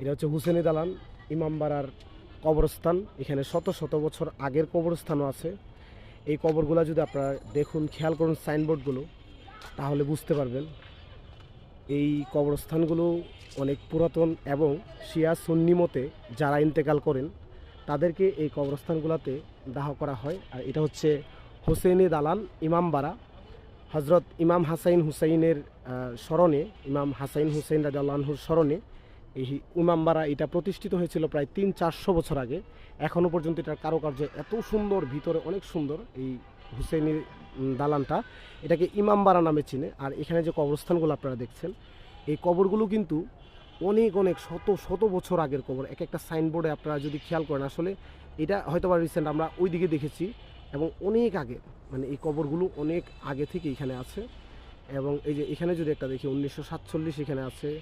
এটা হচ্ছে হুসেনি দালান ইমামবাড়ার কবরস্থান। এখানে শত শত বছর আগের কবরস্থানও আছে। এই কবরগুলো যদি আপনারা দেখুন, খেয়াল করুন সাইনবোর্ডগুলো, তাহলে বুঝতে পারবেন। এই কবরস্থানগুলো অনেক পুরাতন এবং শিয়া সুন্নি মতে যারা ইন্তেকাল করেন, তাদেরকে এই কবরস্থানগুলোতে দাহ করা হয়। আর এটা হচ্ছে হোসেনি দালান ইমামবাড়া হজরত ইমাম হাসাইন হুসাইনের স্মরণে, ইমাম হাসাইন হুসাইন রাজাল্লাহুর স্মরণে এই ইমামবাড়া এটা প্রতিষ্ঠিত হয়েছিল প্রায় তিন চারশো বছর আগে। এখনও পর্যন্ত এটার কারুকার্য এত সুন্দর, ভিতরে অনেক সুন্দর এই হুসেনি দালানটা। এটাকে ইমামবাড়া নামে চিনে। আর এখানে যে কবরস্থানগুলো আপনারা দেখছেন, এই কবরগুলো কিন্তু অনেক অনেক শত শত বছর আগের কবর। এক একটা সাইনবোর্ডে আপনারা যদি খেয়াল করেন, আসলে এটা হয়তো বা রিসেন্ট আমরা ওই দিকে দেখেছি এবং অনেক আগে। মানে এই কবরগুলো অনেক আগে থেকে এখানে আছে। এবং এই যে এখানে যদি একটা দেখি, উনিশশো সাতচল্লিশ এখানে আছে।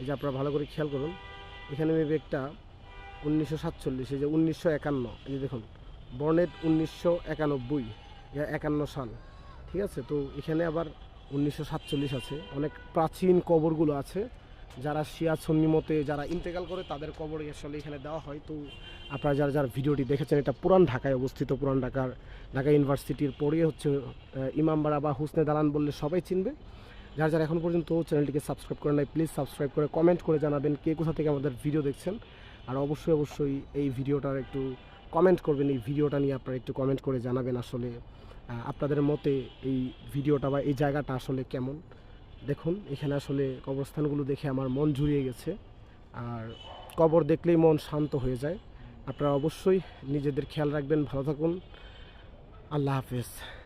এই যে আপনারা ভালো করে খেয়াল করুন, এখানে মেবি একটা উনিশশো সাতচল্লিশ, এই যে উনিশশো একান্ন, এই যে দেখুন বর্নেট উনিশশো একানব্বই একান্ন সাল, ঠিক আছে? তো এখানে আবার উনিশশো সাতচল্লিশ আছে। অনেক প্রাচীন কবরগুলো আছে। যারা শিয়া সন্নি মতে যারা ইন্তেকাল করে, তাদের কবর আসলে এখানে দেওয়া হয়। তো আপনারা যারা যারা ভিডিওটি দেখেছেন, এটা পুরান ঢাকায় অবস্থিত, পুরান ঢাকার, ঢাকা ইউনিভার্সিটির পরে হচ্ছে ইমামবাড়া বা হুসনে দালান বললে সবাই চিনবে। যারা যারা এখন পর্যন্ত চ্যানেলটিকে সাবস্ক্রাইব করেন নাই প্লিজ সাবস্ক্রাইব করে কমেন্ট করে জানাবেন কে কোথা থেকে আমাদের ভিডিও দেখছেন। আর অবশ্যই অবশ্যই এই ভিডিওটার একটু কমেন্ট করবেন, এই ভিডিওটা নিয়ে আপনারা একটু কমেন্ট করে জানাবেন আসলে আপনাদের মতে এই ভিডিওটা বা এই জায়গাটা আসলে কেমন। দেখুন, এখানে আসলে কবরস্থানগুলো দেখে আমার মন জুড়িয়ে গেছে। আর কবর দেখলেই মন শান্ত হয়ে যায়। আপনারা অবশ্যই নিজেদের খেয়াল রাখবেন, ভালো থাকুন। আল্লাহ হাফেজ।